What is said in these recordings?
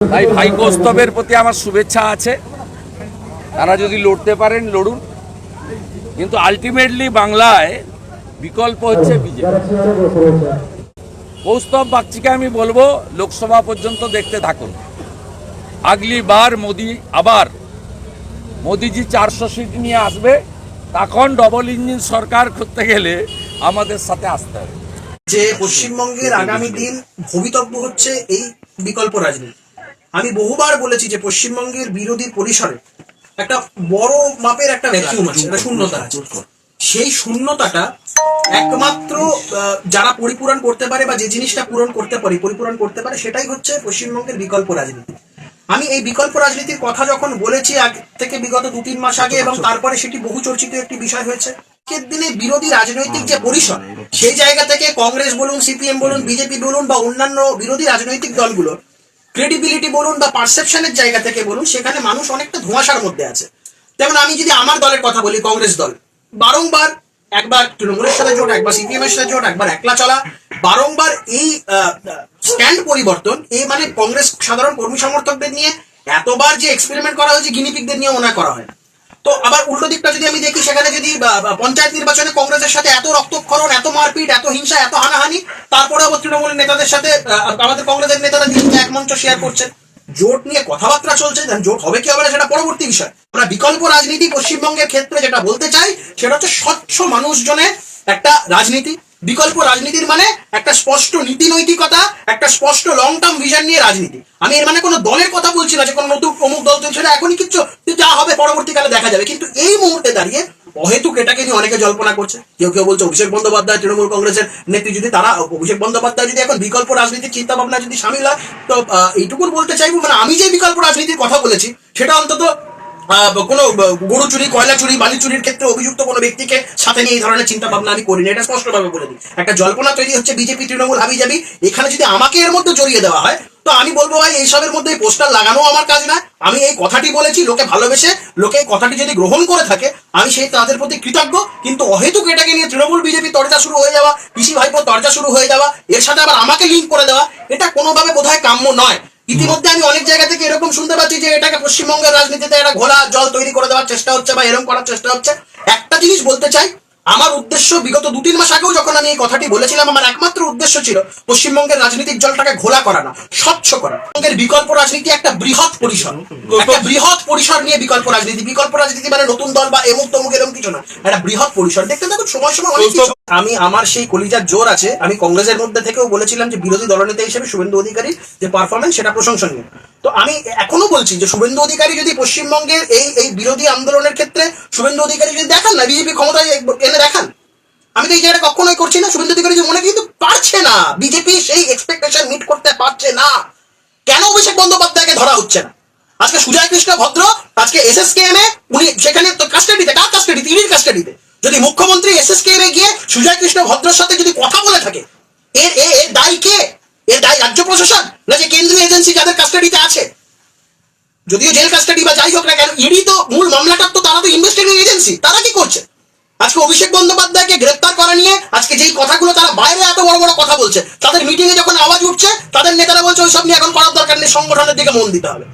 তাই ভাই কৌস্তবের প্রতি আমার শুভেচ্ছা আছে। তারা যদি লড়তে পারেন, লড়ুন। কিন্তু আলটিমেটলি বাংলায় বিকল্প হচ্ছে বিজেপি। কৌস্তব বাগচিকে আমি বলব, লোকসভা পর্যন্ত দেখতে থাকুন। আগলি বার মোদি, আবার মোদিজি চারশো সিট নিয়ে আসবে, তখন ডবল ইঞ্জিন সরকার করতে গেলে আমাদের সাথে আসতে হবে। যে পশ্চিমবঙ্গের আগামী দিন ভবিতব্য হচ্ছে এই বিকল্প রাজনীতি। আমি বহুবার বলেছি যে পশ্চিমবঙ্গের বিরোধী পরিসরে একটা বড় মাপের একটা ভ্যাকিউম আছে একটা শূন্যতা আছে। সেই শূন্যতাটা একমাত্র যারা পরিপূরণ করতে পারে বা যে জিনিসটা পূরণ করতে পারে পরিপূরণ করতে পারে সেটাই হচ্ছে পশ্চিমবঙ্গের বিকল্প রাজনীতি। আমি এই বিকল্প রাজনীতির কথা যখন বলেছি আগ থেকে বিগত দু তিন মাস আগে এবং তারপরে সেটি বহু চর্চিত একটি বিষয় হয়েছে আজকের দিনে বিরোধী রাজনৈতিক যে পরিসর সেই জায়গা থেকে কংগ্রেস বলুন সিপিএম বলুন বিজেপি বলুন বা অন্যান্য বিরোধী রাজনৈতিক দলগুলো ক্রেডিবিলিটি বলুন বা পারসেপশনের জায়গা থেকে বলুন, সেখানে মানুষ অনেকটা ধোঁয়াশার মধ্যে আছে। যেমন আমি যদি আমার দলের কথা বলি, কংগ্রেস দল, বারংবার একবার তৃণমূলের সাথে জোট, একবার সিপিএম এর সাথে জোট, একবার একলা চলা, বারংবার এই স্ট্যান্ড পরিবর্তন, এই মানে কংগ্রেস সাধারণ কর্মী সমর্থকদের নিয়ে এতবার যে এক্সপেরিমেন্ট করা হয়েছে গিনিপিকদের নিয়ে মনে করা হয়। তো আবার উল্টো দিকটা যদি আমি দেখি, সেখানে যদি পঞ্চায়েত নির্বাচনে কংগ্রেসের সাথে এত রক্তক্ষরণ, এত মারপিট, এত হিংসা, এত হানাহানি, তারপরে আবার তৃণমূলের নেতাদের সাথে আমাদের কংগ্রেসের নেতারা দিনকে এক মঞ্চ শেয়ার করছে জোট নিয়ে কথাবার্তা চলছে জোট হবে কি হবে না, সেটা পরবর্তী বিষয়। আমরা বিকল্প রাজনীতি পশ্চিমবঙ্গের ক্ষেত্রে যেটা বলতে চাই, সেটা হচ্ছে স্বচ্ছ মানুষজনের একটা রাজনীতি। বিকল্প রাজনীতির মানে একটা স্পষ্ট নীতি নৈতিকতা একটা স্পষ্ট লং টার্ম ভিশন নিয়ে রাজনীতি। আমি এর মানে কোনো দলের কথা বলছি না যে কোনো নতুন অমুক দল তৈরি না এখনই কিচ্ছু যা হবে পরবর্তীকালে দেখা যাবে। কিন্তু এই মুহূর্তে দাঁড়িয়ে অহেতুক এটাকে নিয়ে অনেকে জল্পনা করছে। কেউ কেউ বলছে অভিষেক বন্দ্যোপাধ্যায় তৃণমূল কংগ্রেসের নেত্রী যদি তারা অভিষেক বন্দ্যোপাধ্যায় যদি এখন বিকল্প রাজনীতির চিন্তা ভাবনা যদি সামিল হয় তো আহ, এইটুকুন বলতে চাইব মানে আমি যে বিকল্প রাজনীতির কথা বলেছি সেটা অন্তত কোনো গরু চুরি, কয়লা চুরি, বালি চুরির ক্ষেত্রে অভিযুক্ত কোনো ব্যক্তিকে সাথে নিয়ে এই ধরনের চিন্তা ভাবনা আমি করিনি। এটা স্পষ্টভাবে বলে দিই। একটা জল্পনা তৈরি হচ্ছে বিজেপি, তৃণমূল হাবি যাবি এখানে যদি আমাকে এর মধ্যে জড়িয়ে দেওয়া হয়, তো আমি বলব ভাই এইসবের মধ্যে পোস্টার লাগানো আমার কাজ না। আমি এই কথাটি বলেছি, লোকে ভালোবেসে, লোকে কথাটি যদি গ্রহণ করে থাকে, আমি সেই তাদের প্রতি কৃতজ্ঞ। কিন্তু অহেতুক এটাকে নিয়ে তৃণমূল, বিজেপি তরজা শুরু হয়ে যাওয়া কৃষি ভাইপোর তরজা শুরু হয়ে যাওয়া, এর সাথে আবার আমাকে লিঙ্ক করে দেওয়া, এটা কোনোভাবে বোধহয় কাম্য নয়। ইতিমধ্যে আমি অনেক জায়গা থেকে এরকম শুনতে পাচ্ছি যে এটাকে পশ্চিমবঙ্গের রাজনীতিতে একটা ঘোলা জল তৈরি করে দেওয়ার চেষ্টা হচ্ছে বা এরকম করার চেষ্টা হচ্ছে। একটা জিনিস বলতে চাই আমার উদ্দেশ্য বিগত দু তিন মাস আগেও যখন আমি এই কথাটি বলেছিলাম, আমার একমাত্র উদ্দেশ্য ছিল পশ্চিমবঙ্গের রাজনৈতিক জলটাকে ঘোলা করা না, স্বচ্ছ করা। পশ্চিমবঙ্গের বিকল্প রাজনীতি একটা বৃহৎ পরিসর। একটা বৃহৎ পরিসর নিয়ে বিকল্প রাজনীতি। বিকল্প রাজনীতি মানে নতুন দল বা এমুক তমুক এরকম কিছু না, একটা বৃহৎ পরিসর। দেখতে থাকুন সময় সময় অনেক কিছু। আমি, আমার সেই কলিজার জোর আছে। আমি কংগ্রেসের মধ্যে থেকেও বলেছিলাম যে বিরোধী দলনেতা হিসেবে শুভেন্দু অধিকারী যে পারফরমেন্স সেটা প্রশংসনীয়। তো আমি এখনও বলছি যে শুভেন্দু অধিকারী যদি পশ্চিমবঙ্গের এই এই বিরোধী আন্দোলনের ক্ষেত্রে শুভেন্দু অধিকারী যদি দেখান না, বিজেপি ক্ষমতায় এনে দেখান। আমি তো এই জায়গাটা কখনোই করছি না। শুভেন্দু অধিকারী মনে কিন্তু পারছে না। বিজেপি সেই এক্সপেকটেশন মিট করতে পারছে না। কেন অভিষেক বন্দ্যোপাধ্যায়কে ধরা হচ্ছে না? আজকে সুজয় কৃষ্ণ ভদ্র, আজকে এসএসকেএম এ উনি সেখানে তো কাস্টাডিতে কার কাস্টাডিতে ইডির কাস্টাডিতে যদি মুখ্যমন্ত্রী এসএসকেএম এ গিয়ে সুজয় কৃষ্ণ ভদ্রের সাথে যদি কথা বলে থাকে এর এ- এর দায়ী কে এর দায়ী রাজ্য প্রশাসন না যে কেন্দ্রীয় এজেন্সি যাদের কাস্টাডিতে আছে। যদিও জেল কাস্টাডি বা যাই হোক না কেন, ইডি তো মূল মামলাটার তো তারা তো ইনভেস্টিগেটিং এজেন্সি, তারা কি করছে? আজকে অভিষেক বন্দ্যোপাধ্যায়কে গ্রেপ্তার করা নিয়ে আজকে যেই কথাগুলো তারা বাইরে এত বড় বড় কথা বলছে, তাদের মিটিং এ যখন আওয়াজ উঠছে, তাদের নেতারা বলছে ওইসব নিয়ে এখন করার দরকার নেই, সংগঠনের দিকে মন দিতে হবে।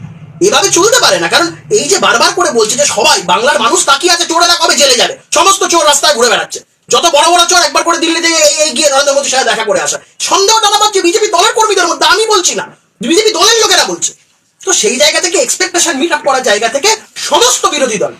এভাবে চলতে পারে না, কারণ এই যে বারবার করে বলছে যে সবাই, বাংলার মানুষ তাকিয়ে আছে, চোরেরা কবে জেলে যাবে? সমস্ত চোর রাস্তায় ঘুরে বেড়াচ্ছে। যত বড় বড় চোর একবার করে দিল্লিতে এই গিয়ে নরেন্দ্র মোদীর সাথে দেখা করে আসা। সন্দেহ টানা পাচ্ছে বিজেপি দলের কর্মীদের মধ্যে আমি বলছি না। বিজেপি দলের লোকেরা বলছে। তো সেই জায়গা থেকে এক্সপেকটেশন মিট আপ করার জায়গা থেকে সমস্ত বিরোধী দল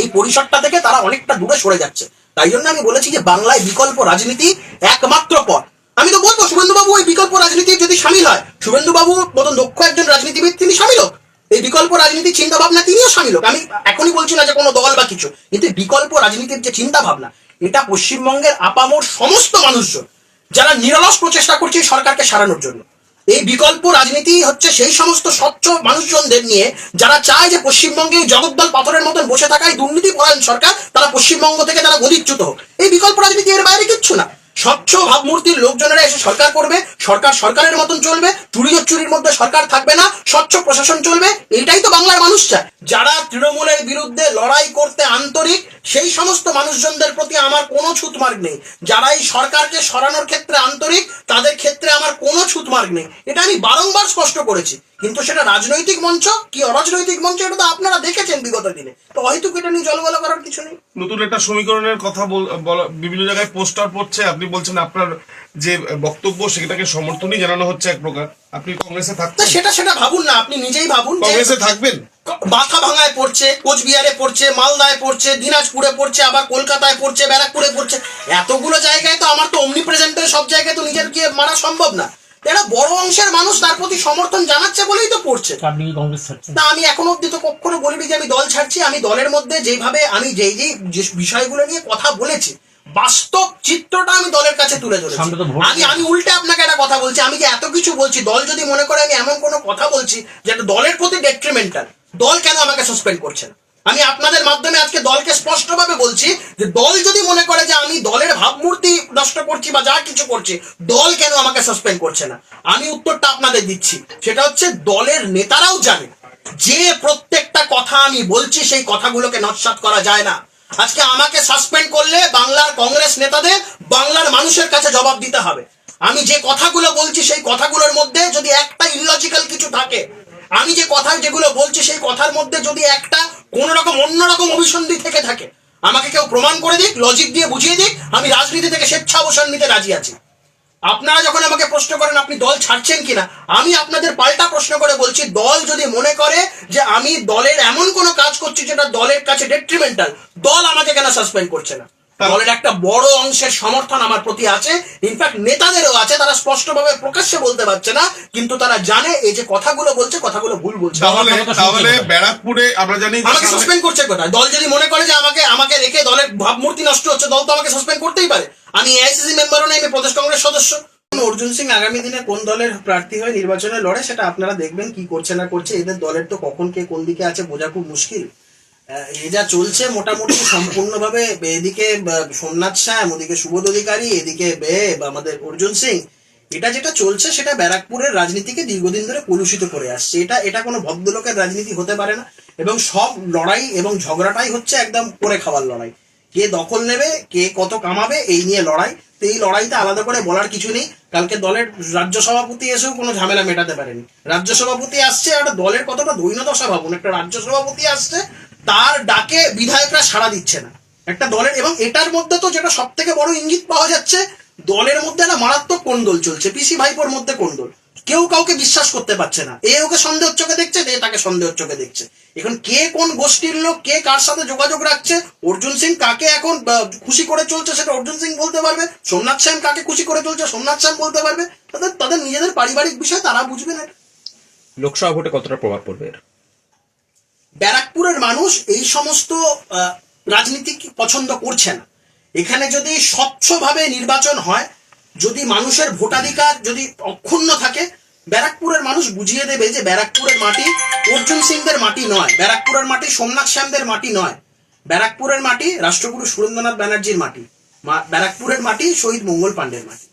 এই পরিসরটা থেকে তারা অনেকটা দূরে সরে যাচ্ছে। তাই জন্য আমি বলেছি যে বাংলায় বিকল্প রাজনীতি একমাত্র পথ। আমি তো বলব, শুভেন্দুবাবু এই বিকল্প রাজনীতির যদি সামিল হয়, শুভেন্দুবাবু মতন দক্ষ একজন রাজনীতিবিদ, তিনি সামিল হোক। এই বিকল্প রাজনীতির চিন্তা ভাবনা তিনিও সামিল হোক আমি এখনই বলছি না যে কোনো দল বা কিছু। কিন্তু বিকল্প রাজনীতির যে চিন্তা ভাবনা এটা পশ্চিমবঙ্গের আপামর সমস্ত মানুষজন, যারা নিরলস প্রচেষ্টা করছে সরকারকে সারানোর জন্য। এই বিকল্প রাজনীতি হচ্ছে সেই সমস্ত স্বচ্ছ মানুষজনদের নিয়ে, যারা চায় যে পশ্চিমবঙ্গে জগদ্দল পাথরের মতন বসে থাকা এই দুর্নীতি পরায়ণ সরকার, তারা পশ্চিমবঙ্গ থেকে তারা গদিচ্যুত হোক। এই বিকল্প রাজনীতি এর বাইরে কিচ্ছু না। স্বচ্ছ ভাবমূর্তির লোকজনেরা এসে সরকার করবে, সরকার সরকারের মতন চলবে, চুরি চুরির মধ্যে সরকার থাকবে না, স্বচ্ছ প্রশাসন চলবে এটাই তো বাংলার মানুষ চায়। যারা তৃণমূলের বিরুদ্ধে লড়াই করতে আন্তরিক, সেই সমস্ত মানুষজনদের প্রতি আমার কোনো ছুতমার্গ নেই। যারা এই সরকারকে সরানোর ক্ষেত্রে আন্তরিক, তাদের ক্ষেত্রে আমার কোনো ছুতমার্গ নেই। এটা আমি বারংবার স্পষ্ট করেছি। কিন্তু সেটা রাজনৈতিক মঞ্চ? কি অরাজনৈতিক মঞ্চ? এটা তো আপনারা দেখেছেন বিগত দিনে। তো হয়তো এটা নিয়ে জল জলবলা করার কিছু নেই? নতুন একটা সমীকরণের কথা বিভিন্ন জায়গায় পোস্টার পড়ছে। আপনি বলছেন আপনার যে বক্তব্য সেটাকে সমর্থনই জানানো হচ্ছে এক প্রকার। আপনি কংগ্রেসে তা থাকছেন সেটা সেটা ভাবুন না। আপনি নিজেই ভাবুন কংগ্রেসে থাকবেন? বাথা ভাঙায় পড়ছে কোচবিহারে পড়ছে মালদায় পড়ছে দিনাজপুরে পড়ছে আবার কলকাতায় পড়ছে ব্যারাকপুরে পড়ছে। এতগুলো জায়গায় তো আমার তো অমনি প্রেজেন্টের সব জায়গায় তো নিজের গিয়ে মারা সম্ভব না। এটা বড় অংশের মানুষ তার প্রতি সমর্থন জানাচ্ছে বলেই তো পড়ছে। আপনি কি কংগ্রেস ছাড়ছেন? না আমি এখনও অব্দি তো কখনো বলিনি যে আমি দল ছাড়ছি আমি দলের মধ্যে যেভাবে আমি যেই যেই বিষয়গুলো নিয়ে কথা বলেছি বাস্তব চিত্রটা আমি দলের কাছে তুলে ধরেছি। আমি আমি উল্টে আপনাকে একটা কথা বলছি আমি যে এত কিছু বলছি দল যদি মনে করে আমি এমন কোনো কথা বলছি যেটা দলের প্রতি ডেট্রিমেন্টাল দল কেন আমাকে সাসপেন্ড করছে না? আমি আপনাদের মাধ্যমে আজকে দলকে স্পষ্টভাবে বলছি যে দল যদি মনে করে যে আমি দলের ভাবমূর্তি নষ্ট করছি বা যা কিছু করছি, দল কেন আমাকে সাসপেন্ড করছে না? আমি উত্তরটা আপনাদের দিচ্ছি। সেটা হচ্ছে দলের নেতারাও জানে। যে প্রত্যেকটা কথা আমি বলছি, সেই কথাগুলোকে নস্বাত করা যায় না। আজকে আমাকে সাসপেন্ড করলে বাংলার কংগ্রেস নেতাদের বাংলার মানুষের কাছে জবাব দিতে হবে। আমি যে কথাগুলো বলছি, সেই কথাগুলোর মধ্যে যদি একটা ইলজিক্যাল কিছু থাকে, আমি যে কথা যেগুলো বলছি, সেই কথার মধ্যে যদি একটা কোন রকম অন্যরকম অভিসন্ধি থেকে থাকে। আমাকে কেউ প্রমাণ করে দিক লজিক দিয়ে বুঝিয়ে দিক, আমি রাজনীতি থেকে স্বেচ্ছা অবসর নিতে রাজি আছি। আপনারা যখন আমাকে প্রশ্ন করেন, আপনি দল ছাড়ছেন কিনা? আমি আপনাদের পাল্টা প্রশ্ন করে বলছি, দল যদি মনে করে যে আমি দলের এমন কোনো কাজ করছি যেটা দলের কাছে ডেট্রিমেন্টাল দল আমাকে কেন সাসপেন্ড করছে না? দলের একটা বড় অংশের সমর্থন আমার প্রতি আছে। ইনফ্যাক্ট নেতাদেরও আছে তারা স্পষ্টভাবে প্রকাশ্যে বলতে পারছে না কিন্তু তারা জানে এই যে কথাগুলো বলছে কথাগুলো ভুল বলছে। তাহলে কথা তাহলে ব্যারাকপুরে আমরা জানি আমাকে সাসপেন্ড করছে কোথায়? দল যদি মনে করে যে আমাকে আমাকে রেখে দলের ভাবমূর্তি নষ্ট হচ্ছে দল তো আমাকে সাসপেন্ড করতেই পারে। আমি এআইসিসি মেম্বারও নেই আমি প্রদেশ কংগ্রেস সদস্য। অর্জুন সিং আগামী দিনে কোন দলের প্রার্থী হয়ে নির্বাচনে লড়ে সেটা আপনারা দেখবেন কি করছে না করছে এদের দলের তো কখন কে কোন দিকে আছে বোঝা খুব মুশকিল। যা চলছে মোটামুটি সম্পূর্ণভাবে, এদিকে সোমনাথ শ্যাম ওদিকে সুবোধ অধিকারী, এদিকে বে আমাদের অর্জুন সিং, এটা যেটা চলছে সেটা ব্যারাকপুরের রাজনীতিকে দীর্ঘদিন ধরে কলুষিত করে আসছে। এটা এটা কোনো ভদ্রলোকের রাজনীতি হতে পারে না। এবং সব লড়াই এবং ঝগড়াটাই হচ্ছে একদম করে খাওয়ার লড়াই। কে দখল নেবে, কে কত কামাবে, এই নিয়ে লড়াই। তো এই লড়াইতে আলাদা করে বলার কিছু নেই। কালকে দলের রাজ্য সভাপতি এসেও কোনো ঝামেলা মেটাতে পারেনি। রাজ্য সভাপতি আসছে আর দলের কতটা দৈন্যদশা ভাবুন একটা রাজ্য সভাপতি আসছে তার ডাকে বিধায়করা সাড়া দিচ্ছে না। একটা দলের এবং এটার মধ্যে তো যেটা সব থেকে বড় ইঙ্গিত পাওয়া যাচ্ছে, দলের মধ্যে একটা মারাত্মক কোন্দল চলছে। পিসি ভাইপোর মধ্যে কোন্দল। কেউ কাউকে বিশ্বাস করতে পারছে না। এ ওকে সন্দেহ চোখে দেখছে এ তাকে সন্দেহ চোখে দেখছে। এখন কে কোন গোষ্ঠীর লোক, কে কার সাথে যোগাযোগ রাখছে, অর্জুন সিং কাকে এখন খুশি করে চলছে সেটা অর্জুন সিং বলতে পারবে, সোমনাথ শ্যাম কাকে খুশি করে চলছে সোমনাথ শ্যাম বলতে পারবে। তাদের তাদের নিজেদের পারিবারিক বিষয় তারা বুঝবে না। লোকসভা ভোটে কতটা প্রভাব পড়বে এর? ব্যারাকপুরের মানুষ এই সমস্ত রাজনীতি পছন্দ করছে না। এখানে যদি স্বচ্ছভাবে নির্বাচন হয়, যদি মানুষের ভোটাধিকার যদি অক্ষুণ্ণ থাকে, ব্যারাকপুরের মানুষ বুঝিয়ে দেবে যে ব্যারাকপুরের মাটি অর্জুন সিংদের মাটি নয়, ব্যারাকপুরের মাটি সোমনাথ শ্যামদের মাটি নয়, ব্যারাকপুরের মাটি রাষ্ট্রগুরু সুরেন্দ্রনাথ ব্যানার্জির মাটি ব্যারাকপুরের মাটি শহীদ মঙ্গল পাণ্ডের মাটি।